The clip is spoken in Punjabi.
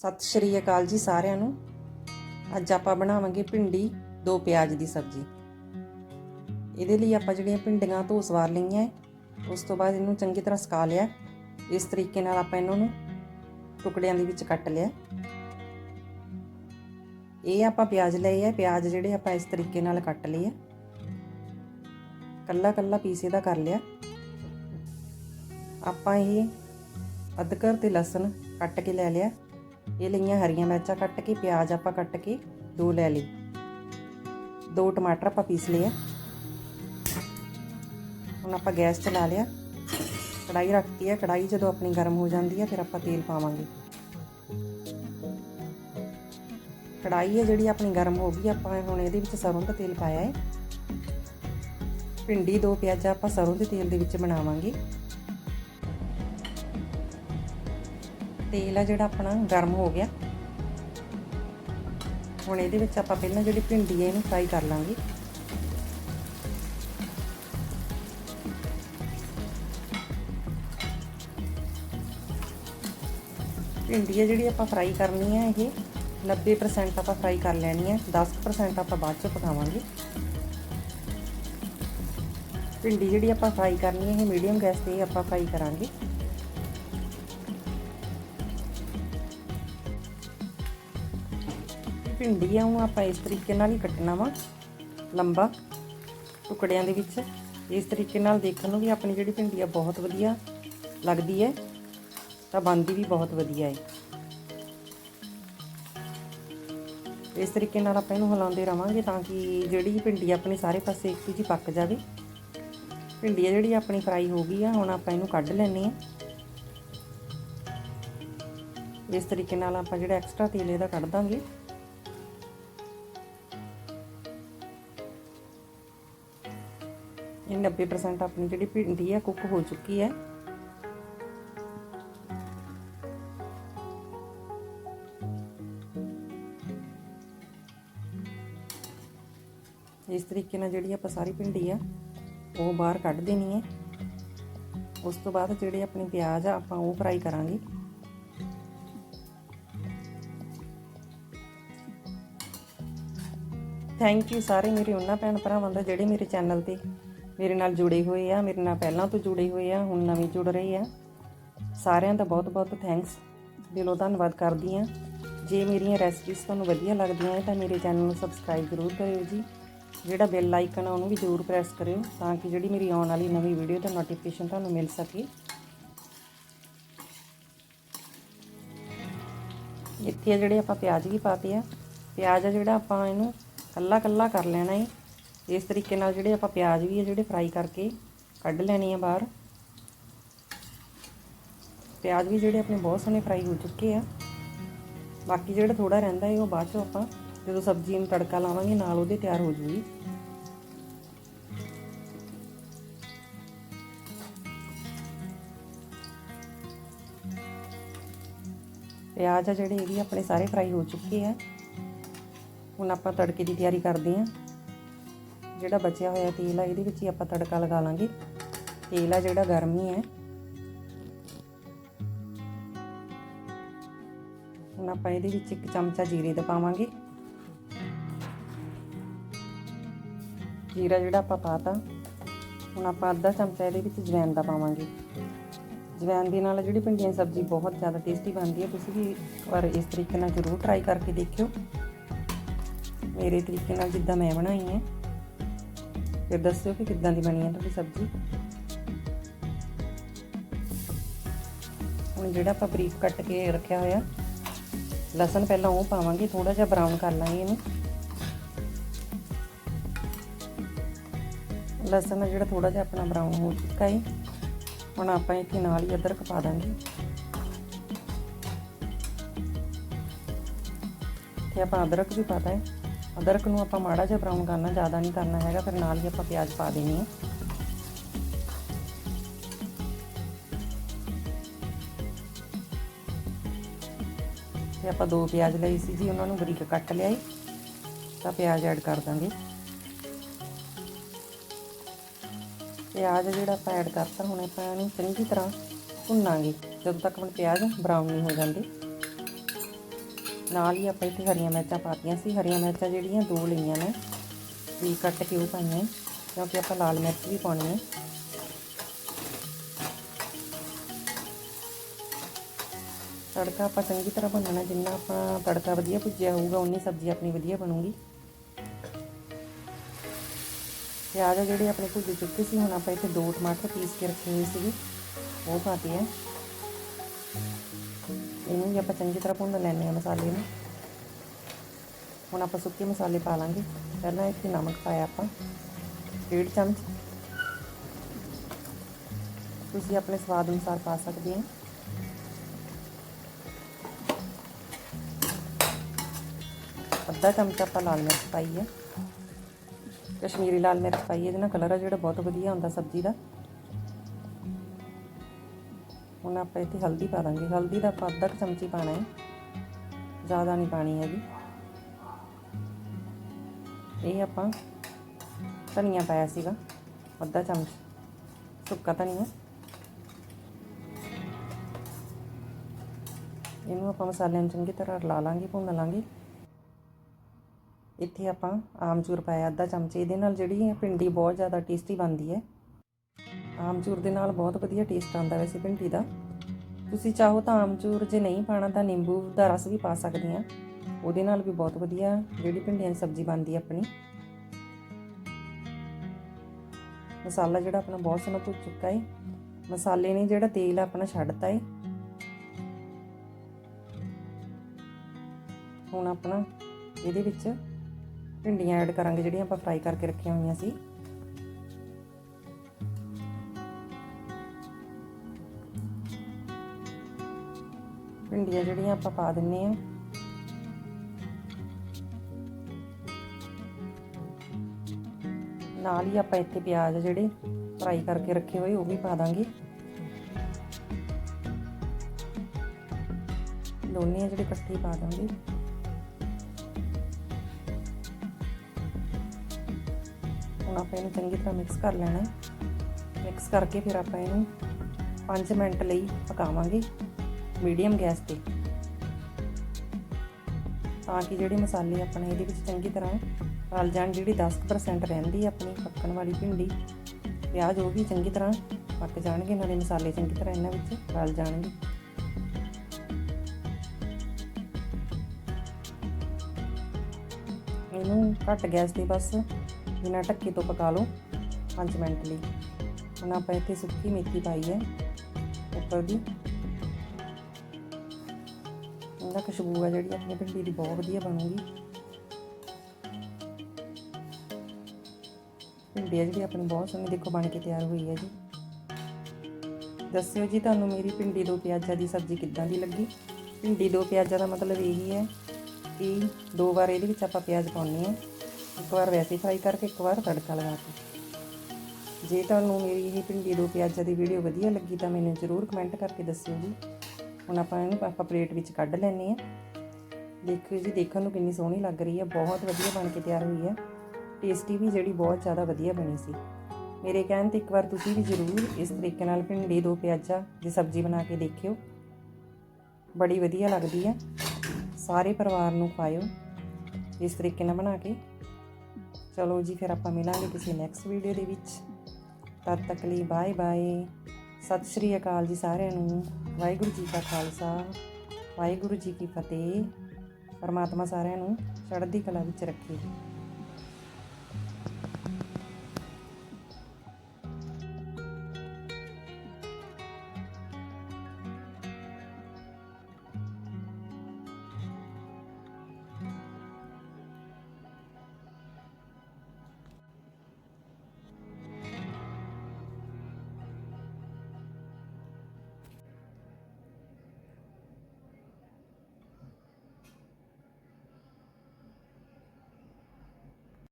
ਸਤਿ ਸ਼੍ਰੀ ਅਕਾਲ ਜੀ ਸਾਰਿਆਂ ਨੂੰ। ਅੱਜ ਆਪਾਂ ਬਣਾਵਾਂਗੇ ਭਿੰਡੀ, ਦੋ ਪਿਆਜ਼ ਦੀ ਸਬਜ਼ੀ। ਇਹਦੇ ਲਈ ਆਪਾਂ ਜਿਹੜੀਆਂ ਭਿੰਡੀਆਂ ਧੋ ਸਵਾਰ ਲਈਆਂ ਉਸ ਤੋਂ ਬਾਅਦ ਇਹਨੂੰ ਚੰਗੀ ਤਰ੍ਹਾਂ ਸੁਕਾ ਲਿਆ। ਇਸ ਤਰੀਕੇ ਨਾਲ ਆਪਾਂ ਇਹਨਾਂ ਨੂੰ ਟੁਕੜਿਆਂ ਦੇ ਵਿੱਚ ਕੱਟ ਲਿਆ। ਇਹ ਆਪਾਂ ਪਿਆਜ਼ ਲਏ ਆ ਪਿਆਜ਼ ਜਿਹੜੇ ਆਪਾਂ ਇਸ ਤਰੀਕੇ ਨਾਲ ਕੱਟ ਲਏ ਆ ਕੱਲਾ ਕੱਲਾ ਪੀਸ ਇਹਦਾ ਕਰ ਲਿਆ। ਆਪਾਂ ਇਹ ਅਦਰਕ ਤੇ ਲਸਣ ਕੱਟ ਕੇ ਲੈ ਲਿਆ। ਇਹ ਲਈਆਂ ਹਰੀਆਂ ਮਿਰਚਾਂ ਕੱਟ ਕੇ, ਪਿਆਜ਼ ਆਪਾਂ ਕੱਟ ਕੇ ਦੋ ਲੈ ਲਈ ਦੋ ਟਮਾਟਰ ਆਪਾਂ ਪੀਸ ਲਏ ਆ। ਹੁਣ ਆਪਾਂ ਗੈਸ ਚਲਾ ਲਿਆ। ਕੜਾਈ ਰੱਖਤੀ ਹੈ ਕੜਾਈ ਜਦੋਂ ਆਪਣੀ ਗਰਮ ਹੋ ਜਾਂਦੀ ਹੈ ਫਿਰ ਆਪਾਂ ਤੇਲ ਪਾਵਾਂਗੇ। ਕੜਾਈ ਹੈ ਜਿਹੜੀ ਆਪਣੀ ਗਰਮ ਹੋ ਗਈ, ਆਪਾਂ ਹੁਣ ਇਹਦੇ ਵਿੱਚ ਸਰੋਂ ਦਾ ਤੇਲ ਪਾਇਆ ਹੈ ਭਿੰਡੀ ਦੋ ਪਿਆਜ਼ਾ ਆਪਾਂ ਸਰੋਂ ਦੇ ਤੇਲ ਦੇ ਵਿੱਚ ਬਣਾਵਾਂਗੇ। ਤੇਲ ਆ ਜਿਹੜਾ ਆਪਣਾ ਗਰਮ ਹੋ ਗਿਆ। ਹੁਣ ਇਹਦੇ ਵਿੱਚ ਆਪਾਂ ਪਹਿਲਾਂ ਜਿਹੜੀ ਭਿੰਡੀ ਹੈ ਇਹਨੂੰ ਫਰਾਈ ਕਰ ਲਾਂਗੇ। ਭਿੰਡੀ ਹੈ ਜਿਹੜੀ ਆਪਾਂ ਫਰਾਈ ਕਰਨੀ ਹੈ ਇਹ 90% ਆਪਾਂ ਫਰਾਈ ਕਰ ਲੈਣੀ ਹੈ 10% ਆਪਾਂ ਬਾਅਦ ਚ ਪਕਾਵਾਂਗੇ। ਭਿੰਡੀ ਜਿਹੜੀ ਆਪਾਂ ਫਰਾਈ ਕਰਨੀ ਹੈ ਇਹ ਮੀਡੀਅਮ ਗੈਸ ਤੇ ਆਪਾਂ ਫਰਾਈ ਕਰਾਂਗੇ। ਭਿੰਡੀ ਆ ਉਹ ਆਪਾਂ ਇਸ ਤਰੀਕੇ ਨਾਲ ਹੀ ਕੱਟਣਾ ਵਾ, ਲੰਬਾ ਟੁਕੜਿਆਂ ਦੇ ਵਿੱਚ। ਇਸ ਤਰੀਕੇ ਨਾਲ ਦੇਖਣ ਨੂੰ ਵੀ ਆਪਣੀ ਜਿਹੜੀ ਭਿੰਡੀ ਆ, ਬਹੁਤ ਵਧੀਆ ਲੱਗਦੀ ਹੈ, ਤਾਂ ਬਣਦੀ ਵੀ ਬਹੁਤ ਵਧੀਆ ਹੈ। ਇਸ ਤਰੀਕੇ ਨਾਲ ਆਪਾਂ ਇਹਨੂੰ ਹਿਲਾਉਂਦੇ ਰਵਾਂਗੇ ਤਾਂ ਕਿ ਜਿਹੜੀ ਭਿੰਡੀ ਆਪਣੀ ਸਾਰੇ ਪਾਸੇ ਇੱਕ ਜੀ ਪੱਕ ਜਾਵੇ। ਭਿੰਡੀ ਆ ਜਿਹੜੀ ਆਪਣੀ ਫਰਾਈ ਹੋ ਗਈ ਆ, ਹੁਣ ਆਪਾਂ ਇਹਨੂੰ ਕੱਢ ਲੈਣੇ ਆ ਇਸ ਤਰੀਕੇ ਨਾਲ ਆਪਾਂ ਜਿਹੜਾ ਐਕਸਟਰਾ ਤੇਲ ਇਹਦਾ ਕੱਢ ਦਾਂਗੇ। ਇਹ 90% ਆਪਣੀ ਜਿਹੜੀ ਭਿੰਡੀ ਹੈ ਕੁੱਕ ਹੋ ਚੁੱਕੀ ਹੈ। ਇਸ ਤਰੀਕੇ ਨਾਲ ਜਿਹੜੀ ਆਪਾਂ ਸਾਰੀ ਭਿੰਡੀ ਆ, ਉਹ ਬਾਹਰ ਕੱਢ ਦੇਣੀ ਹੈ। ਉਸ ਤੋਂ ਬਾਅਦ ਜਿਹੜੇ ਆਪਣੇ ਪਿਆਜ਼ ਆ, ਆਪਾਂ ਉਹ ਫਰਾਈ ਕਰਾਂਗੇ। ਥੈਂਕ ਯੂ ਸਾਰੇ ਮੇਰੇ ਉਹਨਾਂ ਭੈਣ ਭਰਾਵਾਂ ਦਾ, ਜਿਹੜੇ ਮੇਰੇ ਚੈਨਲ ਤੇ ਮੇਰੇ ਨਾਲ ਜੁੜੇ ਹੋਏ ਆ, ਮੇਰੇ ਨਾਲ ਪਹਿਲਾਂ ਤੋਂ ਜੁੜੇ ਹੋਏ ਆ, ਹੁਣ ਨਵੇਂ ਜੁੜ ਰਹੇ ਆ। ਸਾਰਿਆਂ ਦਾ ਬਹੁਤ-ਬਹੁਤ ਥੈਂਕਸ ਦਿਲੋਂ ਧੰਨਵਾਦ ਕਰਦੀ ਆ। ਜੇ ਮੇਰੀਆਂ ਰੈਸਪੀਜ਼ ਤੁਹਾਨੂੰ ਵਧੀਆ ਲੱਗਦੀਆਂ ਹੈ ਤਾਂ ਮੇਰੇ ਚੈਨਲ ਨੂੰ ਸਬਸਕ੍ਰਾਈਬ ਜ਼ਰੂਰ ਕਰਿਓ ਜੀ। ਜਿਹੜਾ ਬੈਲ ਆਈਕਨ ਆ, ਉਹਨੂੰ ਵੀ ਜ਼ਰੂਰ ਪ੍ਰੈਸ ਕਰਿਓ ਤਾਂ ਕਿ ਜਿਹੜੀ ਮੇਰੀ ਆਉਣ ਵਾਲੀ ਨਵੀਂ ਵੀਡੀਓ ਦਾ ਨੋਟੀਫਿਕੇਸ਼ਨ ਤੁਹਾਨੂੰ ਮਿਲ ਸਕੇ। ਇੱਥੇ ਜਿਹੜੇ ਆਪਾਂ ਪਿਆਜ਼ ਵੀ ਪਾਤੇ ਆ। ਪਿਆਜ਼ ਆ ਜਿਹੜਾ ਆਪਾਂ ਇਹਨੂੰ ਕੱਲਾ ਕੱਲਾ ਕਰ ਲੈਣਾ ਹੈ ਇਸ ਤਰੀਕੇ ਨਾਲ ਜਿਹੜੇ ਆਪਾਂ ਪਿਆਜ਼ ਵੀ ਆ ਜਿਹੜੇ ਫਰਾਈ ਕਰਕੇ ਕੱਢ ਲੈਣੇ ਆ ਬਾਹਰ। ਪਿਆਜ਼ ਵੀ ਜਿਹੜੇ ਆਪਣੇ ਬਹੁਤ ਸੋਹਣੇ ਫਰਾਈ ਹੋ ਚੁੱਕੇ ਆ। ਬਾਕੀ ਜਿਹੜਾ ਥੋੜਾ ਰਹਿੰਦਾ ਹੈ ਉਹ ਬਾਅਦ ਚੋਂ ਆਪਾਂ ਜਦੋਂ ਸਬਜ਼ੀ ਨੂੰ ਤੜਕਾ ਲਾਵਾਂਗੇ ਨਾਲ ਉਹਦੇ ਤਿਆਰ ਹੋ ਜੂਗੀ। ਪਿਆਜ਼ ਆ ਜਿਹੜੇ ਇਹ ਵੀ ਆਪਣੇ ਸਾਰੇ ਫਰਾਈ ਹੋ ਚੁੱਕੇ ਆ। ਹੁਣ ਆਪਾਂ ਤੜਕੇ ਦੀ ਤਿਆਰੀ ਕਰਦੇ ਹਾਂ ਜਿਹੜਾ ਬਚਿਆ ਹੋਇਆ ਤੇਲ ਆ, ਇਹਦੇ ਵਿੱਚ ਹੀ ਆਪਾਂ ਤੜਕਾ ਲਗਾ ਲਾਂਗੇ। ਤੇਲ ਆ ਜਿਹੜਾ ਗਰਮ ਹੀ। ਹੈ ਹੁਣ ਆਪਾਂ ਇਹਦੇ ਵਿੱਚ ਇੱਕ ਚਮਚਾ ਜੀਰੇ ਦਾ ਪਾਵਾਂਗੇ। ਜੀਰਾ ਜਿਹੜਾ ਆਪਾਂ ਪਾਤਾ, ਹੁਣ ਆਪਾਂ ਅੱਧਾ ਚਮਚਾ ਇਹਦੇ ਵਿੱਚ ਜਵੈਣ ਦਾ ਪਾਵਾਂਗੇ। ਜਵੈਣ ਦੇ ਨਾਲ ਜਿਹੜੀ ਭਿੰਡੀਆਂ ਦੀ ਸਬਜ਼ੀ ਬਹੁਤ ਜ਼ਿਆਦਾ ਟੇਸਟੀ ਬਣਦੀ ਹੈ। ਤੁਸੀਂ ਵੀ ਇੱਕ ਵਾਰ ਇਸ ਤਰੀਕੇ ਨਾਲ ਜ਼ਰੂਰ ਟਰਾਈ ਕਰਕੇ ਦੇਖਿਓ। ਮੇਰੇ ਤਰੀਕੇ ਨਾਲ ਜਿੱਦਾਂ ਮੈਂ ਬਣਾਈ ਹੈ। ਫਿਰ ਦੱਸਿਓ ਕਿ ਕਿੱਦਾਂ ਦੀ ਬਣੀ ਹੈ ਤੁਹਾਡੀ ਸਬਜ਼ੀ। ਹੁਣ ਜਿਹੜਾ ਆਪਾਂ ਬਰੀਕ ਕੱਟ ਕੇ ਰੱਖਿਆ ਹੋਇਆ, ਲਸਣ ਪਹਿਲਾਂ ਉਹ ਪਾਵਾਂਗੇ ਥੋੜਾ ਜਿਹਾ ਬਰਾਊਨ ਕਰ ਲਾਂਗੇ ਇਹਨੂੰ। ਲਸਣ ਜਿਹੜਾ ਥੋੜਾ ਜਿਹਾ ਆਪਣਾ ਬਰਾਊਨ ਹੋ ਚੁੱਕਾ ਹੈ ਹੁਣ ਆਪਾਂ ਇੱਥੇ ਨਾਲ ਹੀ ਅਦਰਕ ਪਾ ਦਾਂਗੇ। ਤੇ ਆਪਾਂ ਅਦਰਕ ਵੀ ਪਾਤਾ ਹੈ ਅਦਰਕ ਨੂੰ ਆਪਾਂ ਮਾੜਾ ਜਿਹਾ ਬਰਾਊਨ ਕਰਨਾ, ਜ਼ਿਆਦਾ ਨਹੀਂ ਕਰਨਾ ਹੈਗਾ, ਫਿਰ ਨਾਲ ਹੀ ਆਪਾਂ ਪਿਆਜ਼ ਪਾ ਦੇਣੀ ਹੈ। ਤੇ ਆਪਾਂ ਦੋ ਪਿਆਜ਼ ਲਈ ਸੀ ਜੀ, ਉਹਨਾਂ ਨੂੰ ਬਰੀਕ ਕੱਟ ਲਿਆ ਤਾਂ ਪਿਆਜ਼ ਐਡ ਕਰ ਦਾਂਗੇ। ਪਿਆਜ਼ ਜਿਹੜਾ ਆਪਾਂ ਐਡ ਕਰਤਾ, ਹੁਣ ਆਪਾਂ ਇਹਨੂੰ ਚੰਗੀ ਤਰ੍ਹਾਂ ਭੁੰਨਾਂਗੇ। ਜਦੋਂ ਤੱਕ ਆਪਣੇ ਪਿਆਜ਼ ਬਰਾਊਨ ਨਹੀਂ ਹੋ ਜਾਂਦੇ। ਨਾਲ ਹੀ ਆਪਾਂ ਇੱਥੇ ਹਰੀਆਂ ਮਿਰਚਾਂ ਪਾਤੀਆਂ ਸੀ। ਹਰੀਆਂ ਮਿਰਚਾਂ ਜਿਹੜੀਆਂ ਦੋ ਲਈਆਂ ਨੇ, ਵੀ ਕੱਟ ਕੇ ਉਹ ਪਾਈਆਂ, ਕਿਉਂਕਿ ਆਪਾਂ ਲਾਲ ਮਿਰਚ ਵੀ ਪਾਉਣੀ ਹੈ। ਤੜਕਾ ਆਪਾਂ ਚੰਗੀ ਤਰ੍ਹਾਂ ਭੁੰਨਣਾ, ਜਿੰਨਾ ਆਪਾਂ ਤੜਕਾ ਵਧੀਆ ਭੁੱਜਿਆ ਹੋਊਗਾ ਉਨੀ ਸਬਜ਼ੀ ਆਪਣੀ ਵਧੀਆ ਬਣੂਗੀ। ਪਿਆਜ਼ ਜਿਹੜੇ ਆਪਣੇ ਭੁੱਜ ਚੁੱਕੇ ਸੀ, ਹੁਣ ਆਪਾਂ ਇੱਥੇ ਦੋ ਟਮਾਟਰ ਪੀਸ ਕੇ ਰੱਖੇ ਹੋਏ ਸੀਗੇ, ਉਹ ਪਾਤੇ ਆ। ਇਹਨੂੰ ਵੀ ਆਪਾਂ ਚੰਗੀ ਤਰ੍ਹਾਂ ਭੁੰਨ ਲੈਣੇ ਆ ਮਸਾਲੇ ਨੂੰ। ਹੁਣ ਆਪਾਂ ਸੁੱਕੇ ਮਸਾਲੇ ਪਾ ਲਾਂਗੇ। ਪਹਿਲਾਂ ਇੱਥੇ ਨਮਕ ਪਾਇਆ ਆਪਾਂ, ਡੇਢ ਚਮਚ। ਤੁਸੀਂ ਆਪਣੇ ਸਵਾਦ ਅਨੁਸਾਰ ਪਾ ਸਕਦੇ ਹੋ। ਅੱਧਾ ਚਮਚ ਆਪਾਂ ਲਾਲ ਮਿਰਚ ਪਾਈ ਹੈ। ਕਸ਼ਮੀਰੀ ਲਾਲ ਮਿਰਚ ਪਾਈ ਇਹਦੇ ਨਾਲ ਕਲਰ ਆ ਜਿਹੜਾ ਬਹੁਤ ਵਧੀਆ ਹੁੰਦਾ ਸਬਜ਼ੀ ਦਾ। ਹੁਣ ਆਪਾਂ ਇੱਥੇ ਹਲਦੀ ਪਾ ਦਾਂਗੇ। ਹਲਦੀ ਦਾ ਆਪਾਂ ਅੱਧਾ ਕੁ ਚਮਚੀ ਪਾਣਾ ਹੈ। ਜ਼ਿਆਦਾ ਨਹੀਂ ਪਾਣੀ ਹੈਗੀ। ਇਹ ਆਪਾਂ ਧਨੀਆ ਪਾਇਆ ਸੀਗਾ। ਅੱਧਾ ਚਮਚ। ਸੁੱਕਾ ਧਨੀਆ। ਇਹਨੂੰ ਆਪਾਂ ਮਸਾਲਿਆਂ ਨੂੰ ਚੰਗੀ ਤਰ੍ਹਾਂ ਰਲਾ ਲਾਂਗੇ, ਭੁੰਨ ਲਾਂਗੇ। ਇੱਥੇ ਆਪਾਂ ਆਮਚੂਰ ਪਾਇਆ, ਅੱਧਾ ਚਮਚ। ਇਹਦੇ ਨਾਲ ਜਿਹੜੀ ਇਹ ਭਿੰਡੀ ਬਹੁਤ ਜ਼ਿਆਦਾ ਟੇਸਟੀ ਬਣਦੀ ਹੈ। ਆਮਚੂਰ ਦੇ ਨਾਲ ਬਹੁਤ ਵਧੀਆ ਟੇਸਟ ਆਉਂਦਾ ਵੈਸੇ ਭਿੰਡੀ ਦਾ। ਤੁਸੀਂ ਚਾਹੋ ਤਾਂ ਆਮਚੂਰ, ਜੇ ਨਹੀਂ ਪਾਣਾ ਤਾਂ ਨਿੰਬੂ ਦਾ ਰਸ ਵੀ ਪਾ ਸਕਦੇ ਆ। ਉਹਦੇ ਨਾਲ ਵੀ ਬਹੁਤ ਵਧੀਆ ਜਿਹੜੀ ਭਿੰਡੀਆਂ ਦੀ ਸਬਜ਼ੀ ਬਣਦੀ ਆਪਣੀ। ਮਸਾਲਾ ਜਿਹੜਾ ਆਪਣਾ ਬਹੁਤ ਸੋਹਣਾ ਭੁੱਜ ਚੁੱਕਾ ਹੈ ਮਸਾਲੇ ਨੇ ਜਿਹੜਾ ਤੇਲ ਆਪਣਾ ਛੱਡਤਾ ਹੈ ਹੁਣ ਆਪਣਾ ਇਹਦੇ ਵਿੱਚ ਭਿੰਡੀਆਂ ਐਡ ਕਰਾਂਗੇ ਜਿਹੜੀਆਂ ਆਪਾਂ ਫਰਾਈ ਕਰਕੇ ਰੱਖੀਆਂ ਹੋਈਆਂ ਸੀ। ਭਿੰਡੀਆਂ ਜਿਹੜੀਆਂ ਆਪਾਂ ਪਾ ਦਿੰਨੇ ਆ। ਨਾਲ ਹੀ ਆਪਾਂ ਇੱਥੇ ਪਿਆਜ਼ ਜਿਹੜੇ ਫਰਾਈ ਕਰਕੇ ਰੱਖੇ ਹੋਏ, ਉਹ ਵੀ ਪਾ ਦਾਂਗੇ। ਦੋਨੇ ਜਿਹੜੇ ਇਕੱਠੇ ਪਾ ਦਾਂਗੇ। ਹੁਣ ਆਪਾਂ ਇਹਨੂੰ ਚੰਗੀ ਤਰ੍ਹਾਂ ਮਿਕਸ ਕਰ ਲੈਣਾ ਮਿਕਸ ਕਰਕੇ ਫਿਰ ਆਪਾਂ ਇਹਨੂੰ 5 ਮਿੰਟ ਲਈ ਪਕਾਵਾਂਗੇ। ਮੀਡੀਅਮ ਗੈਸ ਤੇ। ਤਾਂ ਕਿ ਜਿਹੜੇ ਮਸਾਲੇ ਆਪਣੇ ਇਹਦੇ ਵਿੱਚ ਚੰਗੀ ਤਰ੍ਹਾਂ ਰਲ ਜਾਣ, ਜਿਹੜੀ 10% ਰਹਿੰਦੀ ਆਪਣੀ ਪੱਕਣ ਵਾਲੀ ਭਿੰਡੀ, ਪਿਆਜ਼, ਉਹ ਵੀ ਚੰਗੀ ਤਰ੍ਹਾਂ ਪੱਕ ਜਾਣਗੇ, ਨਾਲੇ ਮਸਾਲੇ ਚੰਗੀ ਤਰ੍ਹਾਂ ਇਹਨਾਂ ਵਿੱਚ ਰਲ ਜਾਣਗੇ। ਇਹਨੂੰ ਘੱਟ ਗੈਸ ਤੇ ਬਸ ਬਿਨਾਂ ਢੱਕੇ ਤੋਂ ਪਕਾ ਲਓ 5 ਮਿੰਟ ਲਈ। ਹੁਣ ਆਪਾਂ ਇੱਥੇ ਸੁੱਕੀ ਮੇਥੀ ਪਾਈ ਹੈ, ਉੱਪਰ ਦੀ। ਇਹਦਾ ਖੁਸ਼ਬੂ ਹੈ ਜਿਹੜੀ, ਆਪਣੀ ਭਿੰਡੀ ਦੀ ਬਹੁਤ ਵਧੀਆ ਬਣੂਗੀ। ਭਿੰਡੀ ਹੈ ਜਿਹੜੀ ਆਪਣੀ ਬਹੁਤ ਸੋਹਣੀ ਦੇਖੋ ਬਣ ਕੇ ਤਿਆਰ ਹੋਈ ਹੈ ਜੀ। ਦੱਸਿਓ ਜੀ ਤੁਹਾਨੂੰ ਮੇਰੀ ਭਿੰਡੀ ਦੋ ਪਿਆਜ਼ਾਂ ਦੀ ਸਬਜ਼ੀ ਕਿੱਦਾਂ ਦੀ ਲੱਗੀ? ਭਿੰਡੀ ਦੋ ਪਿਆਜ਼ਾਂ ਦਾ ਮਤਲਬ ਇਹੀ ਹੈ ਕਿ ਦੋ ਵਾਰ ਇਹਦੇ ਵਿੱਚ ਆਪਾਂ ਪਿਆਜ਼ ਪਾਉਣੇ ਆ ਇੱਕ ਵਾਰ ਵੈਸੇ ਫਰਾਈ ਕਰਕੇ, ਇੱਕ ਵਾਰ ਤੜਕਾ ਲਗਾ ਕੇ। ਜੇ ਤੁਹਾਨੂੰ ਮੇਰੀ ਇਹ ਭਿੰਡੀ ਦੋ ਪਿਆਜ਼ਾਂ ਦੀ ਵੀਡੀਓ ਵਧੀਆ ਲੱਗੀ ਤਾਂ ਮੈਨੂੰ ਜ਼ਰੂਰ ਕਮੈਂਟ ਕਰਕੇ ਦੱਸਿਓ ਜੀ। ਹੁਣ ਆਪਾਂ ਇਹਨੂੰ ਆਪਾਂ ਪਲੇਟ ਵਿੱਚ ਕੱਢ ਲੈਣੇ ਆ ਦੇਖਿਓ ਜੀ, ਦੇਖਣ ਨੂੰ ਕਿੰਨੀ ਸੋਹਣੀ ਲੱਗ ਰਹੀ ਹੈ। ਬਹੁਤ ਵਧੀਆ ਬਣ ਕੇ ਤਿਆਰ ਹੋਈ ਹੈ। ਟੇਸਟੀ ਵੀ ਜਿਹੜੀ ਬਹੁਤ ਜ਼ਿਆਦਾ ਵਧੀਆ ਬਣੀ ਸੀ। ਮੇਰੇ ਕਹਿਣ ਤੇ ਇੱਕ ਵਾਰ ਤੁਸੀਂ ਵੀ ਜ਼ਰੂਰ ਇਸ ਤਰੀਕੇ ਨਾਲ ਭਿੰਡੀ, ਦੋ ਪਿਆਜ਼ਾ ਦੀ ਸਬਜ਼ੀ ਬਣਾ ਕੇ ਦੇਖਿਓ। ਬੜੀ ਵਧੀਆ ਲੱਗਦੀ ਹੈ। ਸਾਰੇ ਪਰਿਵਾਰ ਨੂੰ ਖਾਇਓ। ਇਸ ਤਰੀਕੇ ਨਾਲ ਬਣਾ ਕੇ। ਚਲੋ ਜੀ, ਫਿਰ ਆਪਾਂ ਮਿਲਾਂਗੇ ਕਿਸੇ ਨੈਕਸਟ ਵੀਡੀਓ ਦੇ ਵਿੱਚ। ਤਦ ਤੱਕ ਲਈ ਬਾਏ ਬਾਏ ਸਤਿ ਸ਼੍ਰੀ ਅਕਾਲ ਜੀ ਸਾਰਿਆਂ ਨੂੰ। ਵਾਹਿਗੁਰੂ ਜੀ ਕਾ ਖਾਲਸਾ, ਵਾਹਿਗੁਰੂ ਜੀ ਕੀ ਫਤਿਹ। ਪਰਮਾਤਮਾ ਸਾਰਿਆਂ ਨੂੰ ਚੜ੍ਹਦੀ ਕਲਾ ਵਿੱਚ ਰੱਖੇ।